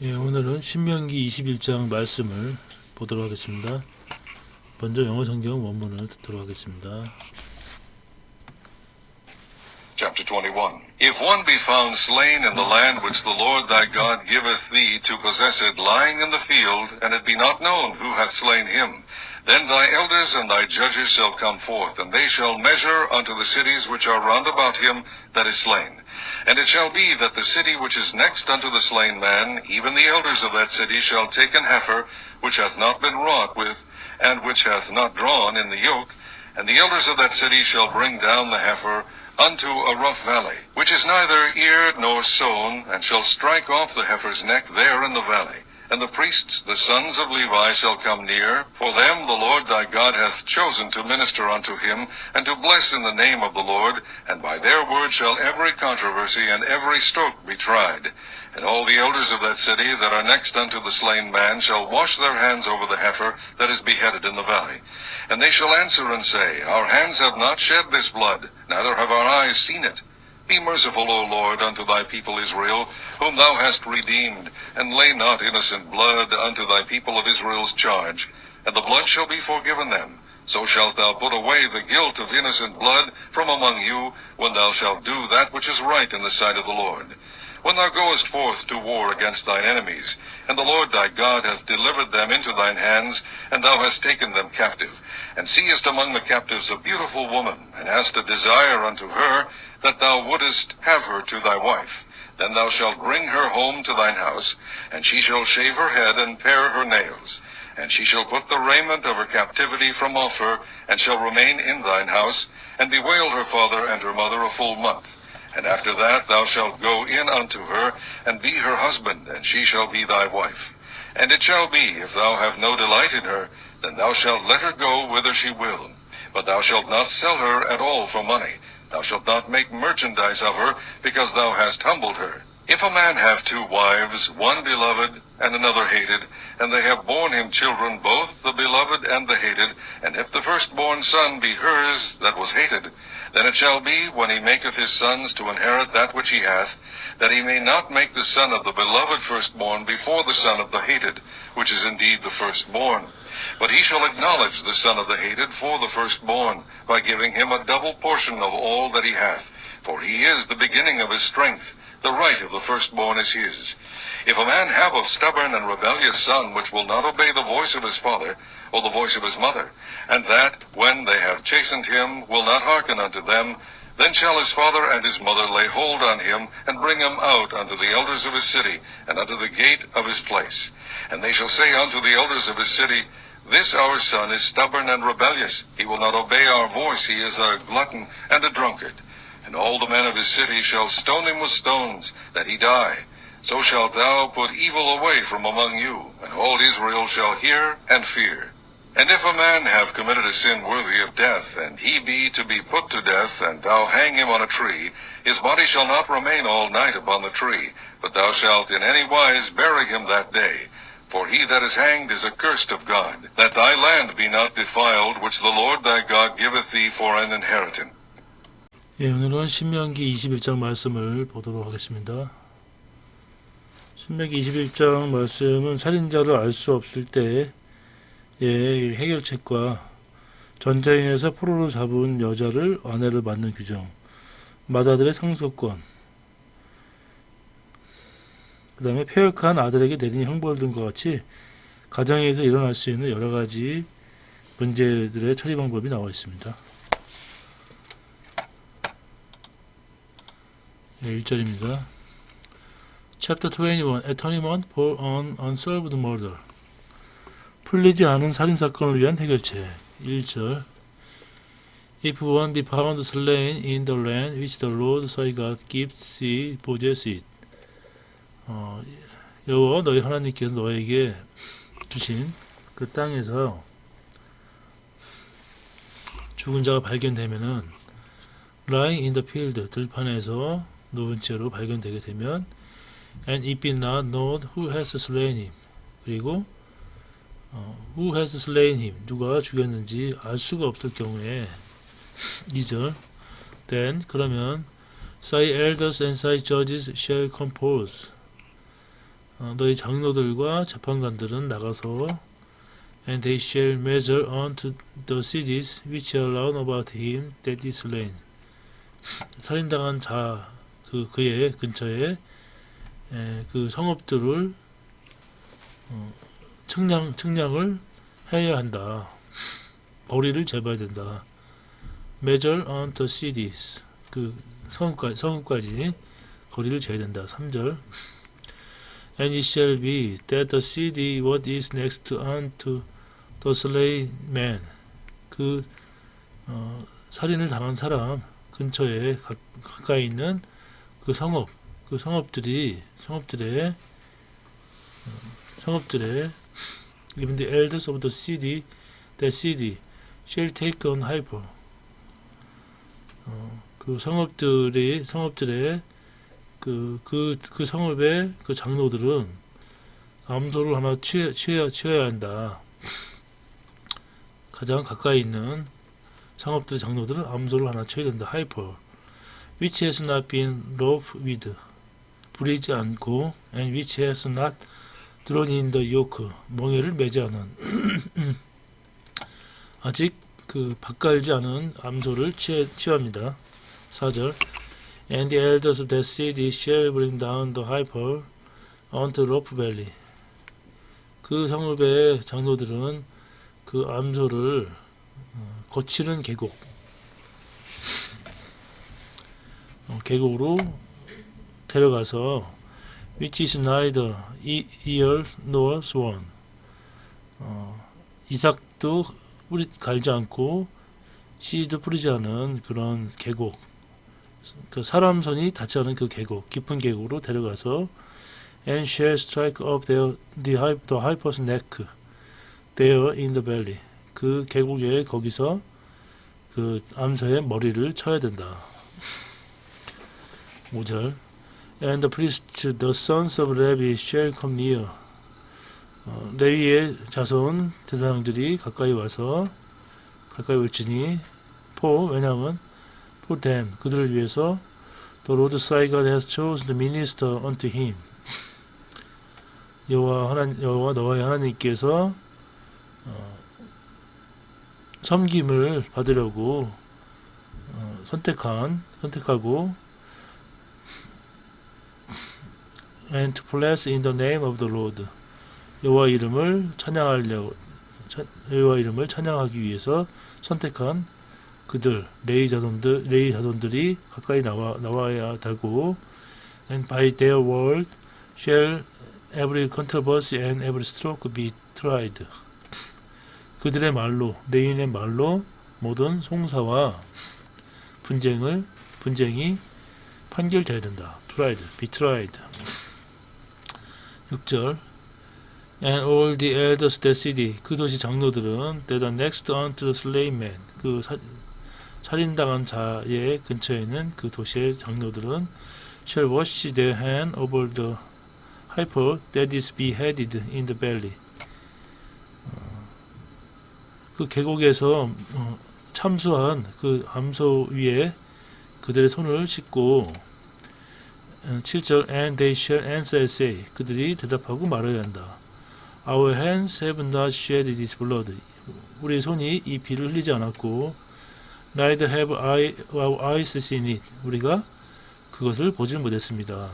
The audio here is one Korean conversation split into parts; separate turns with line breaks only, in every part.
예, 오늘은 신명기 21장 말씀을 보도록 하겠습니다. 먼저 영어 성경 원문을 듣도록 하겠습니다.
Chapter 21 If one be found slain in the land which the Lord thy God giveth thee to possess it, lying in the field, and it be not known who hath slain him, then thy elders and thy judges shall come forth, and they shall measure unto the cities which are round about him that is slain. And it shall be that the city which is next unto the slain man, even the elders of that city shall take an heifer, which hath not been wrought with, and which hath not drawn in the yoke, and the elders of that city shall bring down the heifer unto a rough valley, which is neither eared nor sown, and shall strike off the heifer's neck there in the valley. And the priests, the sons of Levi, shall come near, for them the Lord thy God hath chosen to minister unto him, and to bless in the name of the Lord, and by their word shall every controversy and every stroke be tried. And all the elders of that city that are next unto the slain man shall wash their hands over the heifer that is beheaded in the valley. And they shall answer and say, Our hands have not shed this blood, neither have our eyes seen it. Be merciful, O Lord, unto thy people Israel, whom thou hast redeemed, and lay not innocent blood unto thy people of Israel's charge. And the blood shall be forgiven them. So shalt thou put away the guilt of innocent blood from among you, when thou shalt do that which is right in the sight of the Lord. When thou goest forth to war against thine enemies, and the Lord thy God hath delivered them into thine hands, and thou hast taken them captive, and seest among the captives a beautiful woman, and hast a desire unto her, that thou wouldest have her to thy wife, then thou shalt bring her home to thine house, and she shall shave her head and pare her nails. And she shall put the raiment of her captivity from off her, and shall remain in thine house, and bewail her father and her mother a full month. And after that thou shalt go in unto her, and be her husband, and she shall be thy wife. And it shall be, if thou have no delight in her, then thou shalt let her go whither she will. But thou shalt not sell her at all for money. Thou shalt not make merchandise of her, because thou hast humbled her. If a man have two wives, one beloved and another hated, and they have borne him children, both the beloved and the hated, and if the firstborn son be hers that was hated, then it shall be, when he maketh his sons to inherit that which he hath, that he may not make the son of the beloved firstborn before the son of the hated, which is indeed the firstborn. But he shall acknowledge the son of the hated for the firstborn, by giving him a double portion of all that he hath. For he is the beginning of his strength, the right of the firstborn is his. If a man have a stubborn and rebellious son, which will not obey the voice of his father, or the voice of his mother, and that, when they have chastened him, will not hearken unto them, then shall his father and his mother lay hold on him, and bring him out unto the elders of his city, and unto the gate of his place. And they shall say unto the elders of his city, This our son is stubborn and rebellious. He will not obey our voice. He is a glutton and a drunkard. And all the men of his city shall stone him with stones, that he die. So shalt thou put evil away from among you, and all Israel shall hear and fear. And if a man have committed a sin worthy of death, and he be to be put to death, and thou hang him on a tree, his body shall not remain all night upon the tree, but thou shalt in any wise bury him that day. For he that is hanged is accursed of God, that thy land be not defiled, which the Lord thy God giveth thee for an inheritance.
예, 오늘은 신명기 21장 말씀을 보도록 하겠습니다. 신명기 21장 말씀은 살인자를 알 수 없을 때의 해결책과 전쟁에서 포로로 잡은 여자를 아내를 맞는 규정, 마다들의 상속권, 그 다음에 폐역한 아들에게 내린 형벌 등과 같이 가정에서 일어날 수 있는 여러 가지 문제들의 처리 방법이 나와 있습니다. 예, 1절입니다. Chapter 21 Atonement for an Unsolved Murder 풀리지 않은 살인사건을 위한 해결책 1절 If one be found slain in the land which the Lord thy God gives thee possess it 어, 여호와 너희 하나님께서 너에게 주신 그 땅에서 죽은 자가 발견되면은 lying in the field 들판에서 누운 채로 발견되게 되면 and it be not known who has slain him 그리고 어, who has slain him 누가 죽였는지 알 수가 없을 경우에 2절 then 그러면 thy elders and thy judges shall compose 어, 너희 장로들과 재판관들은 나가서 and they shall measure unto the cities which are round about him that is slain. 살인당한 자 그 그의 근처에 에, 그 어, 측량 측량을 해야 한다. 거리를 재봐야 된다. measure on the cities 그 성읍까지, 성읍까지 거리를 재야 된다. 3절 And it shall be that the city what is next unto the slain man 그 어, 살인을 당한 사람 근처에 가, 가까이 있는 그 성읍 그 성읍들이 성읍들의 어, 성읍들의 even the elders of the city that city shall take on hyper 어, 그 성읍들이 성읍들의 그그 그 성읍의 그 장로들은 암소를 하나 취해, 취해야 취해야 한다. 가장 가까이 있는 상업들 장로들은 암소를 하나 쳐야 된다. 하이퍼. which has not been rope with 부리지 않고 and which has not drawn in the yoke 멍에를 매지 않은 아직 그 바깔지 않은 암소를 취해, 취합니다. 4절 And the elders of that city shall bring down the hyper onto rope valley 그 성읍의 장로들은 그 암소를 어, 거치는 계곡 어, 계곡으로 데려가서 which is neither e- ear nor swan 어, 이삭도 뿌리, 갈지 않고 씨도 뿌리지 않은 그런 계곡 그 사람 손이 닿지 않은 그 계곡 깊은 계곡으로 데려가서 and shall strike up their, the, the hyper's neck there in the belly 그 계곡에 거기서 그 암소의 머리를 쳐야 된다. 5절 And the priests, the sons of Levi, shall come near. 어, 레위의 자손 제사장들이 가까이 와서 가까이 올지니 포 왜냐하면 for them 그들을 위해서 the Lord thy God has chosen to minister unto him. 여호와 하나 여호와 너의 하나님께서 어, 섬김을 받으려고 어, 선택한 선택하고 and to bless in the name of the Lord 여호와 이름을 찬양하려고 차- 여호와 이름을 찬양하기 위해서 선택한 그들 레이 자손들 레이 자손들이 가까이 나와 나와야 되고 and by their word shall every controversy and every stroke be tried. 그들의 말로 레인의 말로 모든 송사와 분쟁을 분쟁이 판결돼야 된다. tried, be tried. 6절 And all the elders of the city 그 도시 장로들은 that are next unto the slain man 그 사, 살인당한 자의 근처에 있는 그 도시의 장로들은 shall wash their hand over the hyper that is beheaded in the belly. 어, 그 계곡에서 어, 참수한 그 암소 위에 그들의 손을 씻고 어, 7절 and they shall answer say 그들이 대답하고 말해야 한다. Our hands have not shed this blood. 우리 손이 이 피를 흘리지 않았고 neither have I, our eyes seen it. 우리가 그것을 보질 못했습니다.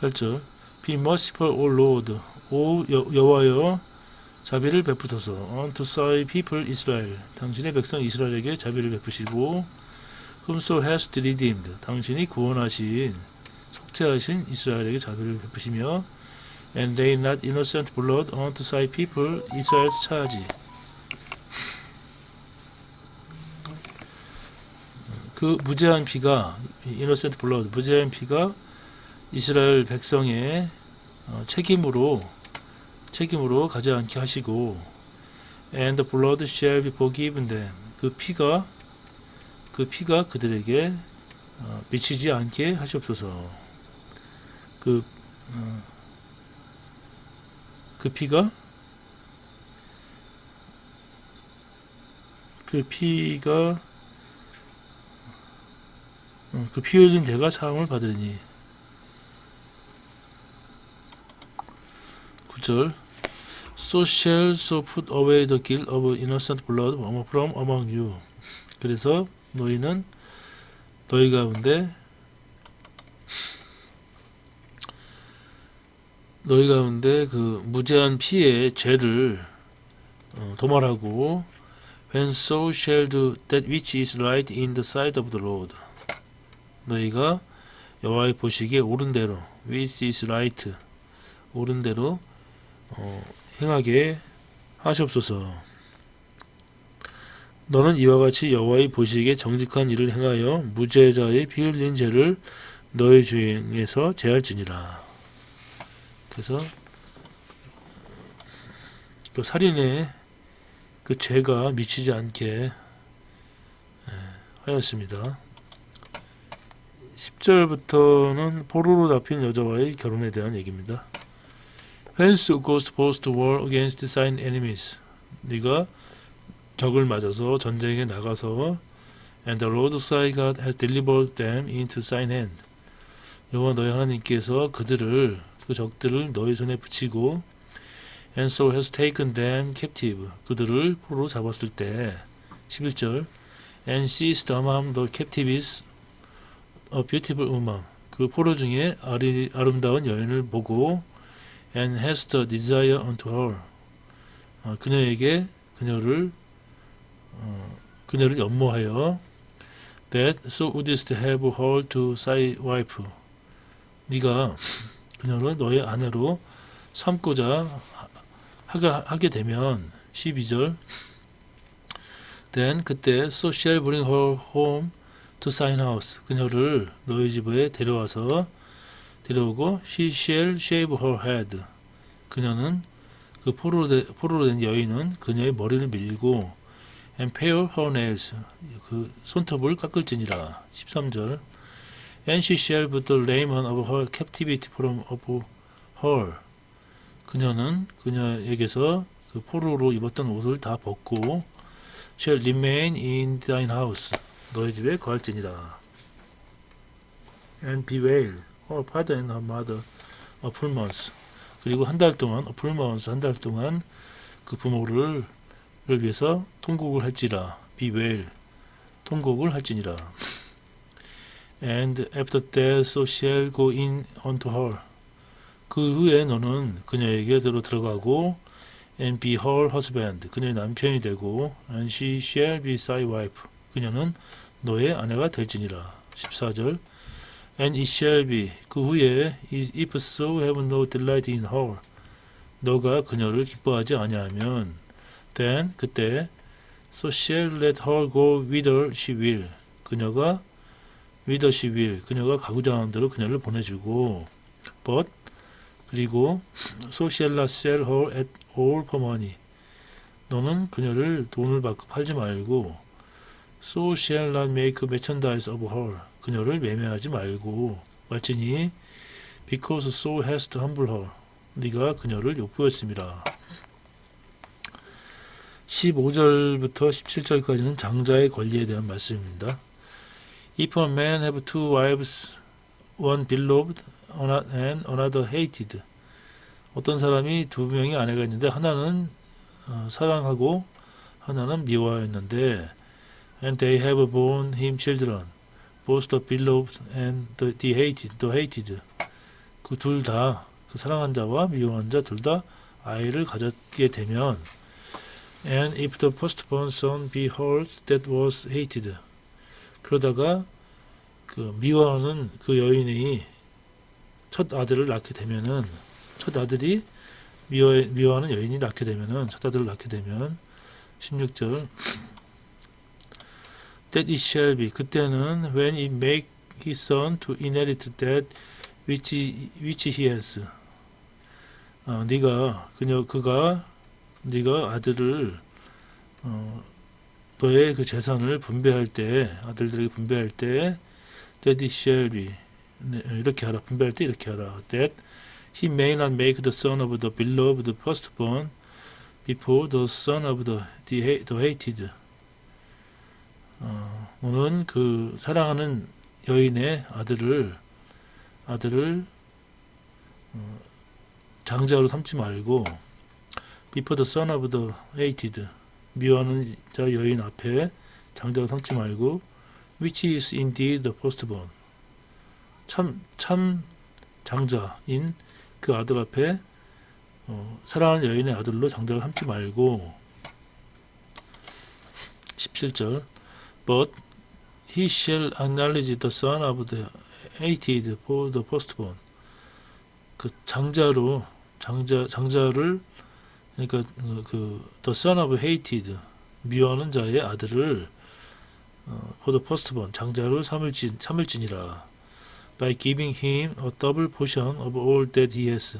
8절 Be merciful, O Lord. 오 여, 여호와여 자비를 베푸소서. Unto thy people Israel. 당신의 백성 이스라엘에게 자비를 베푸시고 Whom so hast redeemed. 당신이 구원하신 속죄하신 이스라엘에게 자비를 베푸시며 And lay not innocent blood unto thy people Israel's charge. 그 무죄한 피가 innocent blood 무죄한 피가 이스라엘 백성의 어, 책임으로 책임으로 가지 않게 하시고 and the blood shall be forgiven them 그 피가 그 피가 그들에게 어, 미치지 않게 하시옵소서 그, 어, 그 피가 그 피가 어, 그피 흘린 죄가 사함을 받으리니 9절 So shall so put away the guilt of innocent blood from among you. 그래서 너희는 너희 가운데 너희 가운데 그 무죄한 피의 죄를 어, 도말하고 When so shall do that which is right in the sight of the Lord. 너희가 여호와의 보시기에 옳은 대로 which is right 옳은 대로 어, 행하게 하시옵소서. 너는 이와 같이 여호와의 보시기에 정직한 일을 행하여 무죄자의 피 흘린 죄를 너희 중에서 제할지니라. 그래서 그 살인의 그 죄가 미치지 않게 예, 하였습니다. 10절부터는 포로로 잡힌 여자와의 결혼에 대한 얘기입니다. Hence goes to war against thine enemies. 네가 적을 맞아서 전쟁에 나가서 and the Lord thy God has delivered them into thine hand. 여호와 너희 하나님께서 그들을 그 적들을 너희 손에 붙이고 and so has taken them captive. 그들을 포로로 잡았을 때 11절 and seized among the captives a beautiful woman. 그 포로 중에 아리, 아름다운 여인을 보고 and hast a desire unto her. 어, 그녀에게 그녀를 어, 그녀를 연모하여 that so wouldst have her to thy wife. 네가 그녀를 너의 아내로 삼고자 하게, 되면 12절 then 그때 so shall bring her home to thine house 그녀를 너희 집에 데려와서 데려오고 she shall shave her head 그녀는 그 포로로 된 여인은 그녀의 머리를 밀고 her nails 그 손톱을 깎을지니라 13절 and she shall put the raiment of her captivity from of her 그녀는 그녀에게서 그 포로로 입었던 옷을 다 벗고 shall remain in thine house 너희 집에 거할지니라 and bewail her father and her mother a full month 그리고 한 달 동안 a full month 한 달 동안 그 부모를 를 위해서 통곡을 할지라 bewail 통곡을 할지니라 and after that so shall go in unto her 그 후에 너는 그녀에게 들어 들어가고 and be her husband 그녀의 남편이 되고 and she shall be thy wife 그녀는 너의 아내가 될지니라 14절 and it shall be 그 후에 if so have no delight in her 너가 그녀를 기뻐하지 아니하면 then 그때 so shall let her go whither she will 그녀가 whither she will 그녀가 가고자 대로 그녀를 보내주고 but 그리고 so shall not sell her at all for money 너는 그녀를 돈을 받고 팔지 말고 so shall not make merchandise of her 그녀를 매매하지 말고 말지니 because so has to humble her 네가 그녀를 욕보였습니다. 15절부터 17절까지는 장자의 권리에 대한 말씀입니다. If a man have two wives, one beloved and another hated. 어떤 사람이 두 명의 아내가 있는데 하나는 어, 사랑하고 하나는 미워하였는데 and they have borne him children, both the beloved and the, the hated, the hated. 그 둘 다, 그 사랑한 자와 미워한 자 둘 다 아이를 가졌게 되면 And if the firstborn son be hers that was hated. 그러다가 그 미워하는 그 여인이 첫 아들을 낳게 되면은 첫 아들이 미워 미워하는 여인이 낳게 되면은 첫 아들을 낳게 되면 16절 that it shall be 그때는 when he make his son to inherit that which which he has 어, 네가 그녀 그가 네가 아들을 어, 너의 그 재산을 분배할 때 아들들에게 분배할 때 it shall be 네, 이렇게 하라 분배할 때 이렇게 하라 that he may not make the son of the beloved firstborn before the son of the, the, the hated 어, 오는 그 사랑하는 여인의 아들을 아들을 어, 장자로 삼지 말고 before the son of the hated 미워하는 자 여인 앞에 장자로 삼지 말고 which is indeed the firstborn 참 참 장자인 그 아들 앞에 어, 사랑하는 여인의 아들로 장자를 삼지 말고 17절 But he shall acknowledge the son of the hated for the firstborn 그 장자로 장자 장자를 그러니까 그, 그 son of hated 미워하는 자의 아들을 어, for the firstborn 장자로 삼을진 삼을지니라 by giving him a double portion of all that he has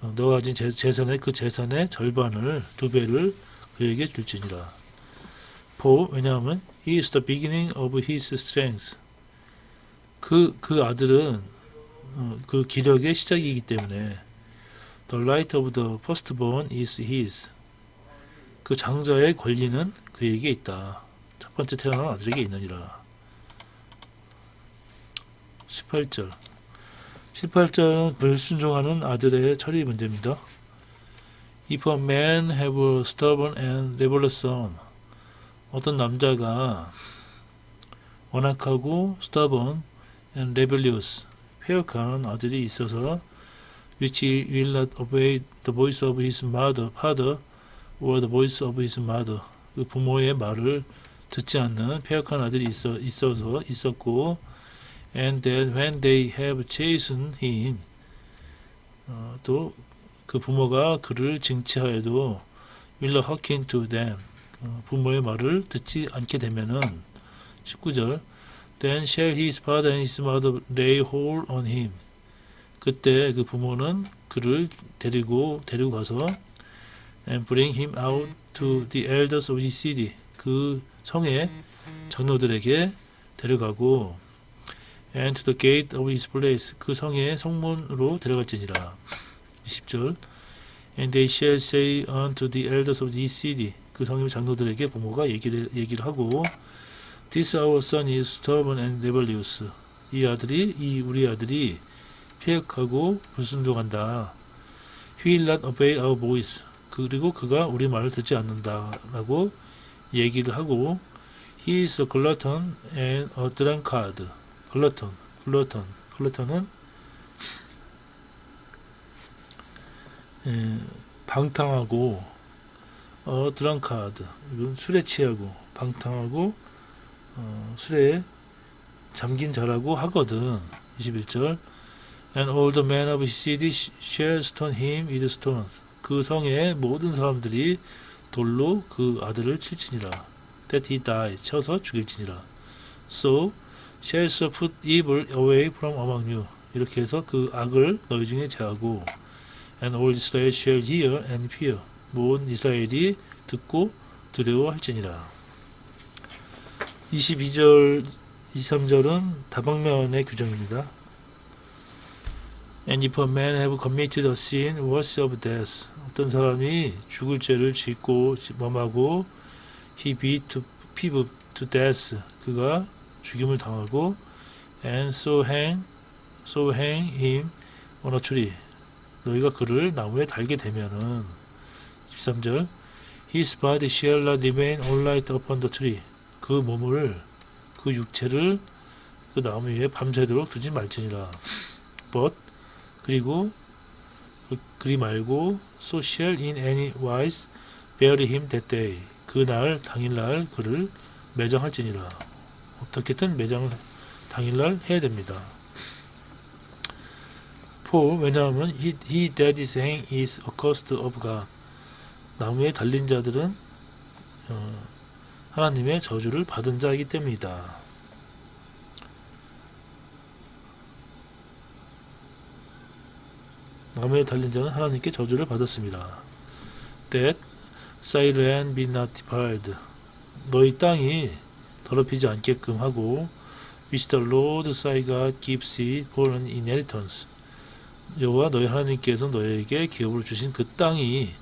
어, 너가 가진 재- 재산의 그 재산의 절반을 두 배를 그에게 줄지니라 for 왜냐하면 he is the beginning of his strength 그그 아들은 어, 그 기력의 시작이기 때문에 The right of the firstborn is his. 그 장자의 권리는 그에게 있다. 첫 번째 태어난 아들에게 있느니라. 18절. 18절은 불순종하는 아들의 처리 문제입니다. If a man have a stubborn and rebellious son, 어떤 남자가 완악하고 stubborn and rebellious, 회역한 아들이 있어서 which will not obey the voice of his mother, father, or the voice of his mother. 그 부모의 말을 듣지 않는 폐역한 아들이 있어 있어서 있었고, and that when they have chastened him, 어, 또그 부모가 그를 징치하여도 will not hearken to them. 어, 부모의 말을 듣지 않게 되면은 19절 Then shall his father and his mother lay hold on him. 그때 그 부모는 그를 데리고 데리고 가서 and bring him out to the elders of his city. 그 성의 장로들에게 데려가고 and to the gate of his place. 그 성의 성문으로 데려갈지니라. 20절 and they shall say unto the elders of this city. 그 성의 장로들에게 부모가 얘기를 얘기를 하고 This our son is stubborn and rebellious. 이 아들이 이 우리 아들이 폐역하고 불순종한다. He will not obey our voice. 그리고 그가 우리 말을 듣지 않는다라고 얘기를 하고 He is a glutton and a drunkard. glutton, glutton, glutton은 에, 방탕하고 어 drunkard 이건 술에 취하고 방탕하고 어, 술에 잠긴 자라고 하거든. 21절 And all the men of his city shall stone him with stones. 그 성의 모든 사람들이 돌로 그 아들을 칠지니라. That he die. 쳐서 죽일지니라. So shall so put evil away from among you. 이렇게 해서 그 악을 너희 중에 제하고 And all Israel shall hear and fear. 모든 이스라엘이 듣고 두려워할지니라. 22절, 23절은 다방면의 규정입니다. And if a man have committed a sin worthy of death, 어떤 사람이 죽을 죄를 짓고 범하고 he beat to, 피부 to death, 그가 죽임을 당하고 and so hang, so hang him on a tree. 너희가 그를 나무에 달게 되면은 13절 His body shall not remain all night upon the tree. 그 몸을 그 육체를 그 나무 위에 밤새도록 두지 말지니라. But 그리고 그, 그리 말고 so shall in any wise bury him that day. 그날 당일날 그를 매장할지니라. 어떻게든 매장을 당일날 해야 됩니다. For 왜냐하면 he, he that is hang is accursed of God. 나무에 달린 자들은 어, 하나님의 저주를 받은 자이기 때문이다. 나무에 달린 자는 하나님께 저주를 받았습니다. That thy land be not defiled. 너희 땅이 더럽히지 않게끔 하고 which the Lord thy God gives thee for an inheritance. 여호와 너희 하나님께서 너희에게 기업으로 주신 그 땅이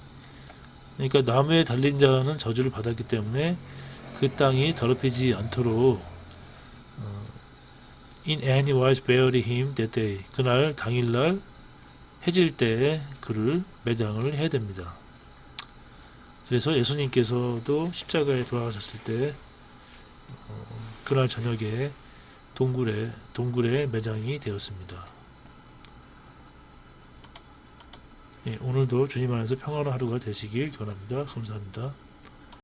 그러니까 나무에 달린 자는 저주를 받았기 때문에 그 땅이 더럽히지 않도록 어, in any wise bury him that day 그날 당일날 해질 때 그를 매장을 해야 됩니다. 그래서 예수님께서도 십자가에 돌아가셨을 때 어, 그날 저녁에 동굴에 동굴에 매장이 되었습니다. 예, 오늘도 주님 안에서 평안한 하루가 되시길 기원합니다. 감사합니다.